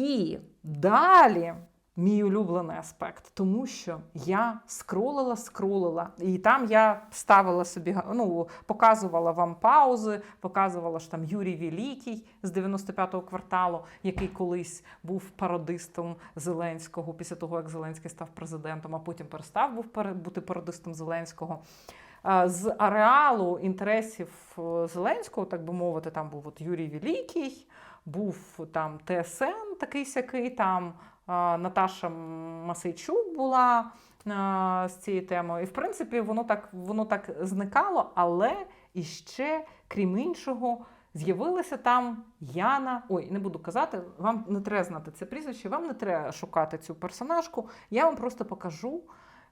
І далі. Мій улюблений аспект, тому що я скролила, скролила, і там я ставила собі, ну, показувала вам паузи, показувала що там Юрій Великий з 95-го кварталу, який колись був пародистом Зеленського після того, як Зеленський став президентом, а потім перестав був бути пародистом Зеленського. З ареалу інтересів е, Зеленського, так би мовити, там був от Юрій Великий, був там ТСН такий сякий, там Наташа Масейчук була з цією темою. І в принципі, воно так, воно так зникало, але іще, крім іншого, з'явилася там Яна. Ой, не буду казати, вам не треба знати це прізвище, вам не треба шукати цю персонажку. Я вам просто покажу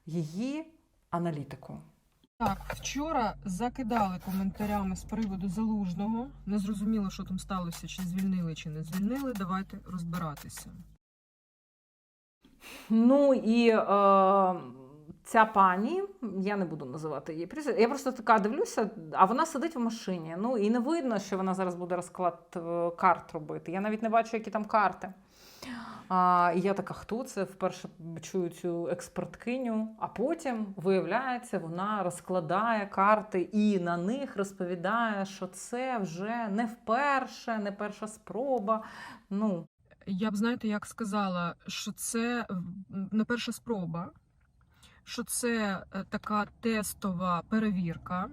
її аналітику. Так, вчора закидали коментарями з приводу залужного. Не зрозуміло, що там сталося, чи звільнили, чи не звільнили. Давайте розбиратися. Ну і е, ця пані, я не буду називати її прізвище, я просто така дивлюся, а вона сидить в машині. Ну і не видно, що вона зараз буде розклад е, карт робити. Я навіть не бачу, які там карти. А, і я така, хто це? Вперше чую цю експерткиню, а потім виявляється, вона розкладає карти і на них розповідає, що це вже не вперше, не перша спроба. Ну, Я б знаєте, як сказала, що це не перша спроба, що це е, така тестова перевірка.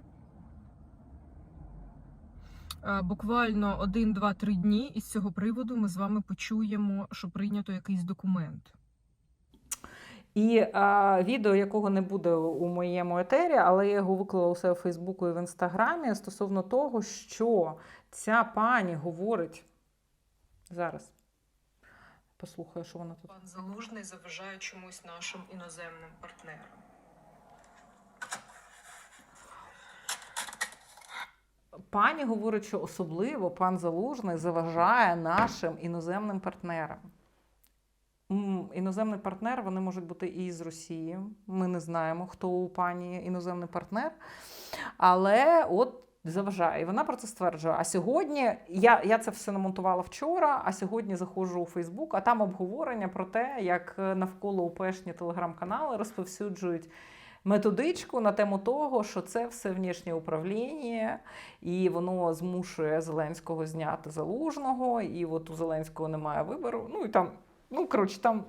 Е, Буквально один, два, три дні із цього приводу ми з вами почуємо, що прийнято якийсь документ. І а, відео, якого не буде у моєму етері, але я його виклала у себе в Фейсбуку і в Інстаграмі стосовно того, що ця пані говорить зараз. Послухаю, що вона тут. Пан Залужний заважає чомусь нашим іноземним партнерам. Пані говорить, що особливо пан Залужний заважає нашим іноземним партнерам. Іноземний партнер, вони можуть бути і з Росії. Ми не знаємо, хто у пані іноземний партнер. Але от заважає. І вона про це стверджує. А сьогодні я, я це все намонтувала вчора, а сьогодні заходжу у Фейсбук, а там обговорення про те, як е, навколо УПшні телеграм-канали розповсюджують методичку на тему того, що це все внішнє управління, і воно змушує Зеленського зняти залужного, і от у Зеленського немає вибору. Ну і там, ну коротше, там.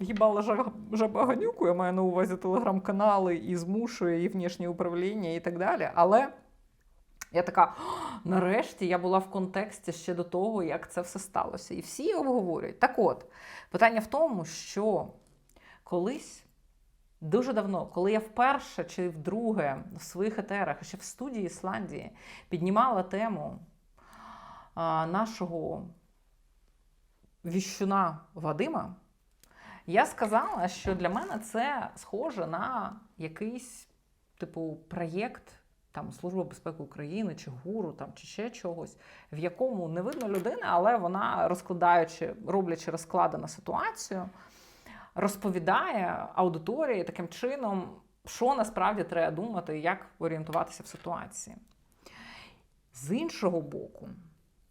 Жа- жаба Ганюку, я маю на увазі телеграм-канали і змушує і внішнє управління і так далі. Але я така, нарешті я була в контексті ще до того, як це все сталося. І всі обговорюють. Так от, питання в тому, що колись. Дуже давно, коли я вперше чи вдруге в своїх етерах, ще в студії Ісландії, піднімала тему а, нашого віщуна Вадима, я сказала, що для мене це схоже на якийсь типу проєкт там Служба безпеки України чи ГУРу там чи ще чогось, в якому не видно людини, але вона розкладаючи, роблячи розклади на ситуацію, розповідає аудиторії таким чином, що насправді треба думати, як орієнтуватися в ситуації. З іншого боку,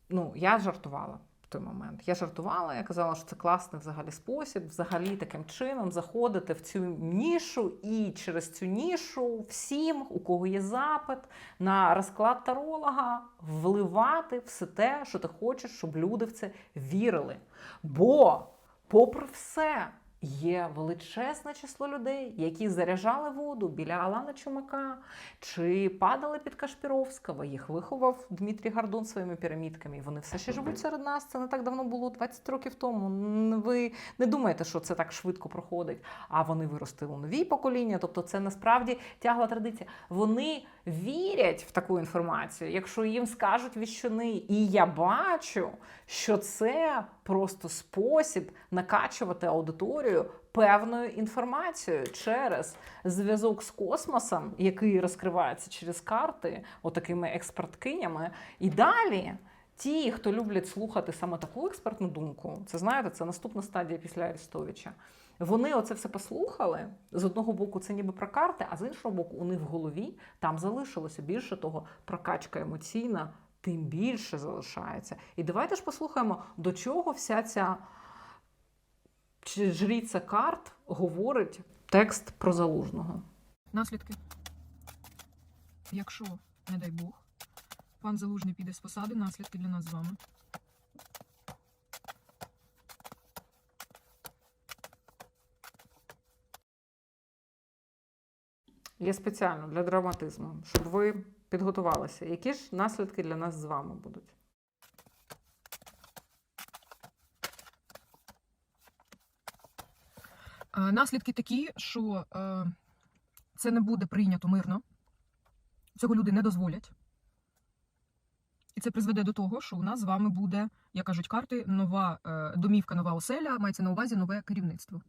ну, я жартувала в той момент. Я жартувала, я казала, що це класний взагалі спосіб, взагалі таким чином заходити в цю нішу і через цю нішу всім, у кого є запит на розклад таролога, вливати все те, що ти хочеш, щоб люди в це вірили. Бо, попри все, Є величезне число людей, які заряджали воду біля Алана Чумака чи падали під Кашпіровського. Їх виховав Дмитрій Гордон своїми пірамідками. Вони все ще живуть серед нас. Це не так давно було 20 років тому. Ви не думаєте, що це так швидко проходить. А вони виростили нові покоління. Тобто, це насправді тягла традиція. Вони вірять в таку інформацію, якщо їм скажуть віщуни. І я бачу, що це просто спосіб накачувати аудиторію певною інформацією через зв'язок з космосом, який розкривається через карти, отакими експерткинями. І далі. Ті, хто люблять слухати саме таку експертну думку, це знаєте, це наступна стадія після Арестовича. Вони оце все послухали. З одного боку, це ніби про карти, а з іншого боку, у них в голові там залишилося більше того, прокачка емоційна, тим більше залишається. І давайте ж послухаємо, до чого вся ця чи жріця карт говорить текст про залужного. Наслідки. Якщо, не дай Бог, пан Залужний піде з посади, наслідки для нас з вами. Я спеціально для драматизму, щоб ви підготувалися. Які ж наслідки для нас з вами будуть? Наслідки такі, що е, це не буде прийнято мирно. Цього люди не дозволять. І це призведе до того, що у нас з вами буде, як кажуть карти, нова е, домівка, нова оселя, мається на увазі нове керівництво.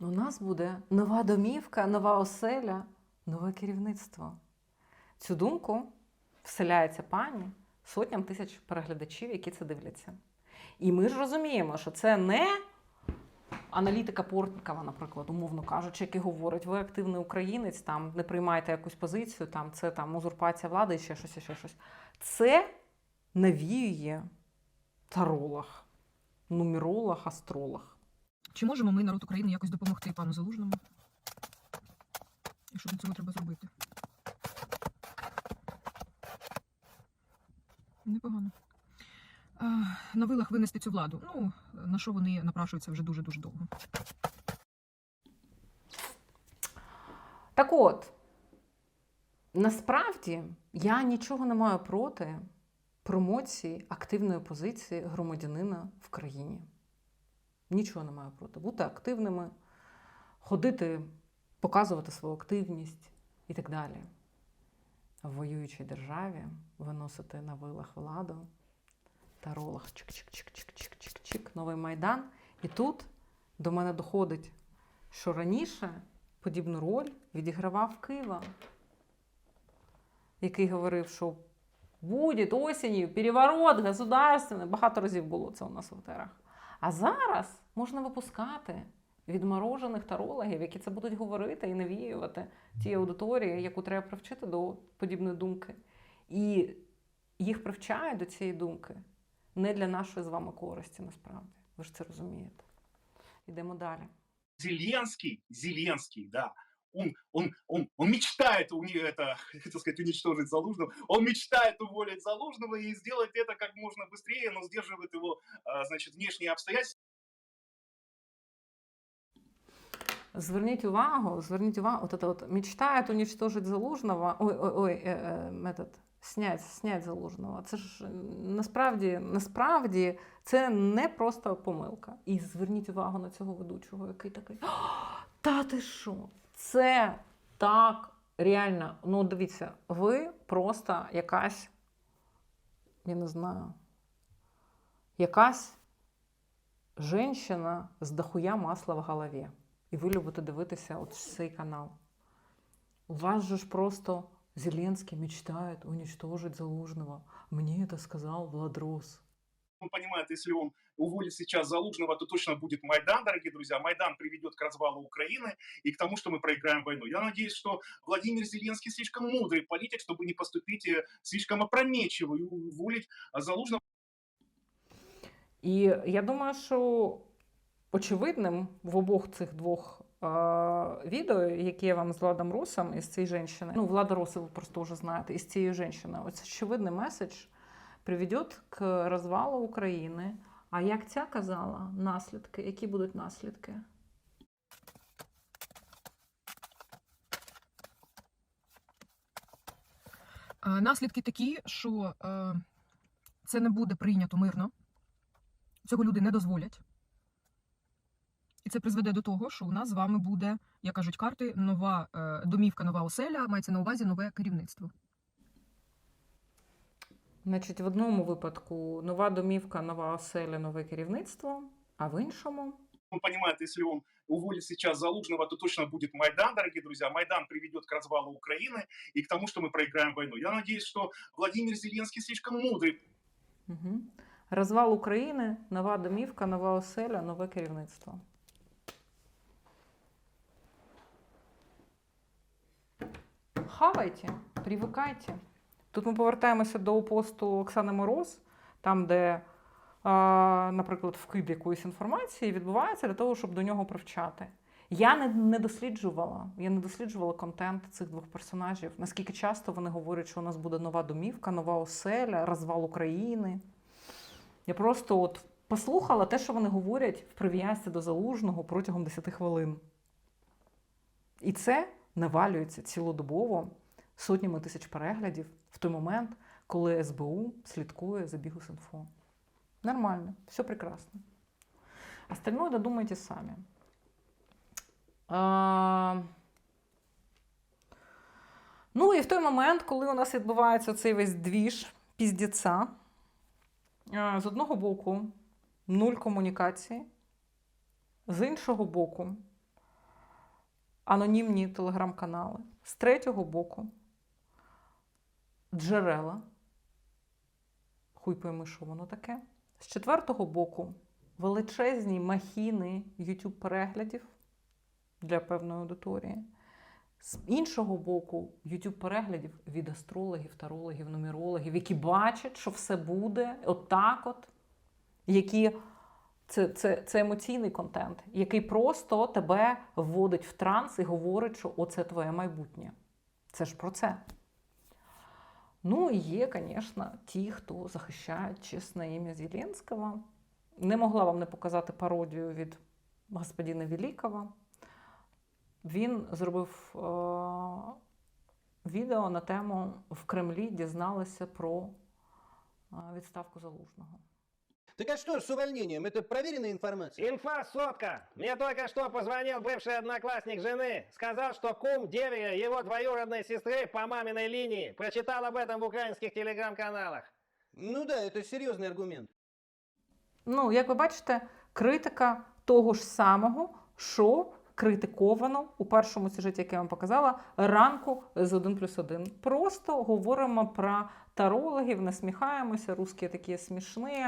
У нас буде нова домівка, нова оселя, нове керівництво. Цю думку вселяється пані сотням тисяч переглядачів, які це дивляться. І ми ж розуміємо, що це не аналітика Портнікова, наприклад, умовно кажучи, який говорить, ви активний українець, там не приймаєте якусь позицію, там це там узурпація влади і ще щось, і ще щось. Це навіює таролог, нумеролог, астролог. Чи можемо ми, народ України, якось допомогти пану Залужному? І що для цього треба зробити? Непогано. На вилах винести цю владу. Ну, на що вони напрашуються вже дуже-дуже довго. Так от, насправді я нічого не маю проти промоції активної позиції громадянина в країні. Нічого не маю проти. Бути активними, ходити, показувати свою активність і так далі. В воюючій державі виносити на вилах владу, таролог, чик-чик-чик-чик-чик-чик, новий майдан. І тут до мене доходить, що раніше подібну роль відігравав Кива, який говорив, що буде осінню переворот государственний. Багато разів було це у нас в етерах. А зараз можна випускати відморожених тарологів, які це будуть говорити і навіювати тій аудиторії, яку треба привчити до подібної думки. І їх привчають до цієї думки не для нашої з вами користі, насправді. Ви ж це розумієте. Йдемо далі. Зеленский, Зеленский, да, он, он, он, он мечтает у нее это, хотел сказать, уничтожить Залужного, он мечтает уволить Залужного и сделать это как можно быстрее, но сдерживает его, а, значит, внешние обстоятельства. Зверніть увагу, зверніть увагу, от это вот мечтает уничтожить Залужного, ой, ой, ой, е, е, этот, снять, снять Залужного. Це ж е, насправді, насправді це не просто помилка. І зверніть увагу на цього ведучого, який такий. «А, Та ти що? Це так реально. Ну, дивіться, ви просто якась, я не знаю, якась женщина з дохуя масла в голові. І ви любите дивитися от цей канал. У вас же ж просто Зеленский мечтает уничтожить Залужного. Мне это сказал Владрос. Он понимает, если он уволит сейчас Залужного, то точно будет Майдан, дорогие друзья. Майдан приведет к развалу Украины и к тому, что мы проиграем войну. Я надеюсь, что Владимир Зеленский слишком мудрый политик, чтобы не поступить э, слишком опрометчиво и уволить а, Залужного. І я думаю, що очевидним в обох цих двох е, відео, які я вам з Владом Русом із цієї жінки, ну, Влада Руса ви просто вже знаєте, із цієї жінки, ось очевидний меседж приведе к розвалу України. А як ця казала, наслідки, які будуть наслідки? Е, Наслідки такі, що е, це не буде прийнято мирно. Цього люди не дозволять. І це призведе до того, що у нас з вами буде, як кажуть карти, нова е, домівка, нова оселя, мається на увазі нове керівництво. Значить, в одному випадку нова домівка, нова оселя, нове керівництво, а в іншому Он понимает, если он уволит сейчас Залужного, то точно будет Майдан, дорогие друзья. Майдан приведет к развалу Украины и к тому, что мы проиграем войну. Я надеюсь, что Владимир Зеленский слишком мудрый Угу. Розвал України, нова домівка, нова оселя, нове керівництво. Хавайте, привикайте. Тут ми повертаємося до посту Оксани Мороз, там, де наприклад, вкид якоїсь інформації відбувається для того, щоб до нього привчати. Я не, не досліджувала, я не досліджувала контент цих двох персонажів. Наскільки часто вони говорять, що у нас буде нова домівка, нова оселя, розвал України. Я просто от послухала те, що вони говорять в прив'язці до залужного протягом 10 хвилин. І це навалюється цілодобово сотнями тисяч переглядів в той момент, коли СБУ слідкує за Бігус.Інфо. Нормально, все прекрасно. Остальное додумайте самі. А... Ну і в той момент, коли у нас відбувається цей весь двіж піздіця, з одного боку нуль комунікації, з іншого боку анонімні телеграм-канали, з третього боку джерела. Хуй пойми, що воно таке. З четвертого боку величезні махіни YouTube переглядів для певної аудиторії. З іншого боку, YouTube переглядів від астрологів, тарологів, нумерологів, які бачать, що все буде отак, от, які це, це, це емоційний контент, який просто тебе вводить в транс і говорить, що оце твоє майбутнє. Це ж про це. Ну і є, звісно, ті, хто захищають чесне ім'я Зеленського. Не могла вам не показати пародію від господина Великого. Він зробив е- відео на тему в Кремлі дізналися про е, відставку залужного. Так а что ж с увольнением? Это проверенная информация? Инфа сотка. Мне только что позвонил бывший одноклассник жены. Сказал, что кум деверя его двоюродной сестры по маминой линии. Прочитал об этом в украинских телеграм-каналах. Ну да, это серьезный аргумент. Ну, як ви бачите, критика того ж самого, що критиковано у першому сюжеті, який я вам показала, ранку з 1 плюс 1. Просто говоримо про тарологів, насміхаємося, русські такі смішні.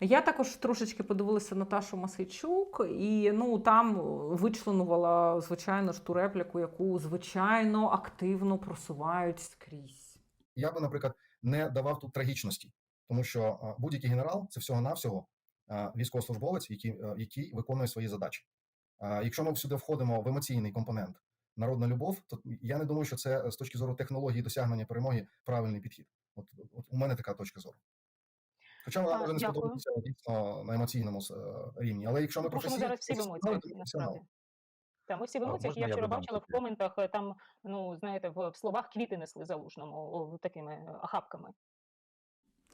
Я також трошечки подивилася Наташу Масейчук, і ну там вичленувала, звичайно ж, ту репліку, яку звичайно активно просувають скрізь. я би, наприклад, не давав тут трагічності, тому що будь-який генерал це всього-навсього військовослужбовець, який, який виконує свої задачі. А, Якщо ми сюди входимо в емоційний компонент народна любов, то я не думаю, що це з точки зору технології досягнення перемоги правильний підхід. От, от у мене така точка зору. Хоча вона може не сподобатися дійсно на емоційному е, рівні, але якщо ми ми професійні, зараз всі в емоціях, насправді. Та, ми всі в емоціях. Я вчора бачила в коментах, е, там, ну, знаєте, в, в словах квіти несли залужному такими е, охапками.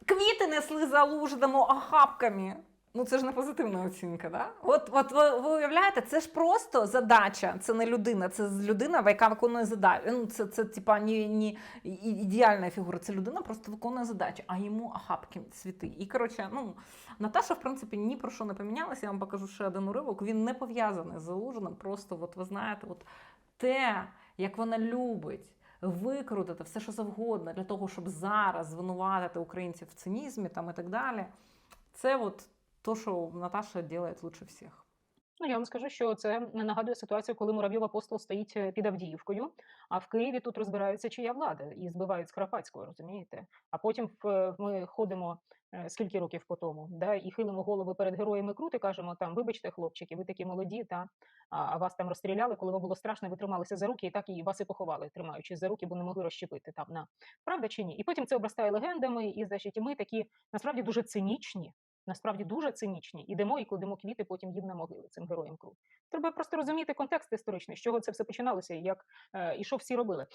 Квіти несли залужному охапками. Ну, це ж не позитивна оцінка, да? От, от ви, ви уявляєте, це ж просто задача, це не людина, це людина, яка виконує задачу. Ну, це, це типа ні, ні ідеальна фігура. Це людина просто виконує задачу, а йому охапки цвіти. І коротше, ну Наташа, в принципі, ні про що не помінялася. Я вам покажу ще один уривок. Він не пов'язаний з залужним. Просто, от ви знаєте, от те, як вона любить. Викрутити все, що завгодно для того, щоб зараз звинуватити українців в цинізмі там і так далі. Це от то, що Наташа робить лучше всіх. Ну, я вам скажу, що це нагадує ситуацію, коли Муравйов апостол стоїть е, під Авдіївкою, а в Києві тут розбираються, чия влада, і збивають з Карпатського, розумієте? А потім в- ми ходимо е, скільки років по тому, да, і хилимо голови перед героями крути, кажемо там, вибачте, хлопчики, ви такі молоді, та, а, а вас там розстріляли, коли вам було страшно, ви трималися за руки, і так і вас і поховали, тримаючись за руки, бо не могли розщепити там на правда чи ні? І потім це обростає легендами, і значить, і ми такі насправді дуже цинічні. Насправді дуже цинічні. Ідемо і кладемо квіти потім їм на могили цим героям крут. Треба просто розуміти контекст історичний, з чого це все починалося, і як е, і що всі робили.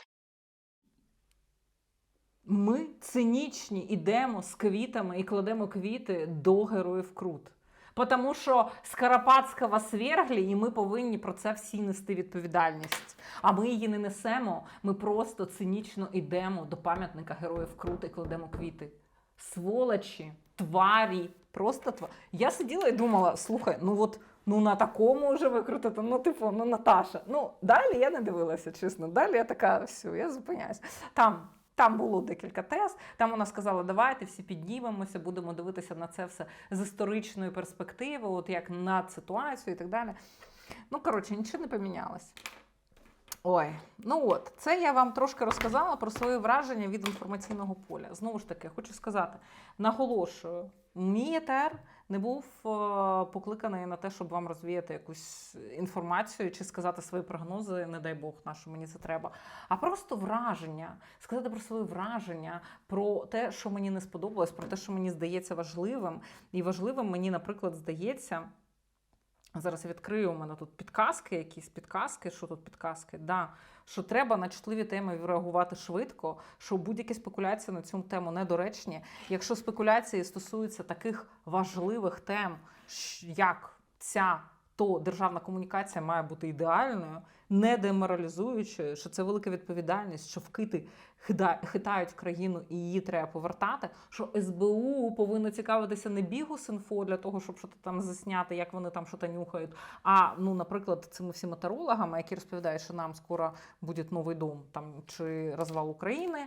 Ми цинічні ідемо з квітами і кладемо квіти до героїв Крут. Тому що з свергли, і ми повинні про це всі нести відповідальність. А ми її не несемо. Ми просто цинічно йдемо до пам'ятника героїв Крут і кладемо квіти. Сволочі, тварі, просто тварі. Я сиділа і думала: слухай, ну от ну на такому вже викрутити, ну типу, ну Наташа. Ну далі я не дивилася, чесно. Далі я така, все, я зупиняюсь. Там. Там було декілька тез. Там вона сказала: давайте всі піднімемося, будемо дивитися на це все з історичної перспективи, от як на ситуацію і так далі. Ну, коротше, нічого не помінялось. Ой, ну от, це я вам трошки розказала про свої враження від інформаційного поля. Знову ж таки, хочу сказати, наголошую, мій етер не був е, покликаний на те, щоб вам розвіяти якусь інформацію чи сказати свої прогнози, не дай Бог, на що мені це треба. А просто враження, сказати про свої враження, про те, що мені не сподобалось, про те, що мені здається важливим. І важливим мені, наприклад, здається. Зараз відкрию у мене тут підказки, якісь підказки. Що тут підказки? Да. Що треба на чутливі теми реагувати швидко, що будь-які спекуляції на цю тему недоречні. Якщо спекуляції стосуються таких важливих тем, як ця, то державна комунікація має бути ідеальною, не деморалізуючою, що це велика відповідальність, що вкити хитають країну і її треба повертати. Що СБУ повинно цікавитися не бігус-інфо для того, щоб щось там засняти, як вони там щось нюхають. А ну, наприклад, цими всіма тарологами, які розповідають, що нам скоро буде новий дом там чи розвал України.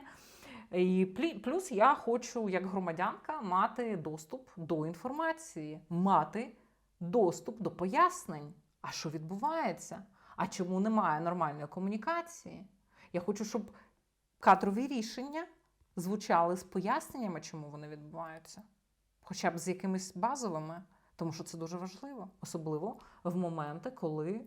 І плюс я хочу, як громадянка, мати доступ до інформації, мати доступ до пояснень. А що відбувається? А чому немає нормальної комунікації? Я хочу, щоб кадрові рішення звучали з поясненнями, чому вони відбуваються, хоча б з якимись базовими, тому що це дуже важливо, особливо в моменти, коли